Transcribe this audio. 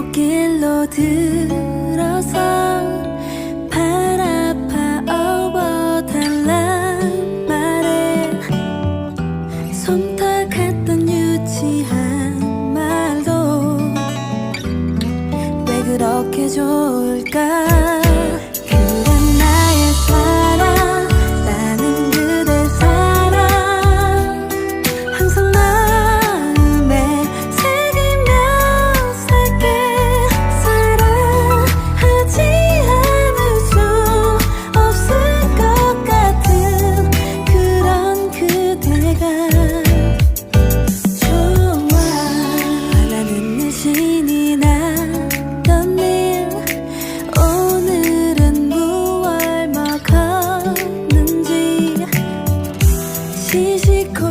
골목길로 들어서 발 아파 업어달란 말에 손탁했던 유치한 말도 왜 그렇게 좋을까 físico.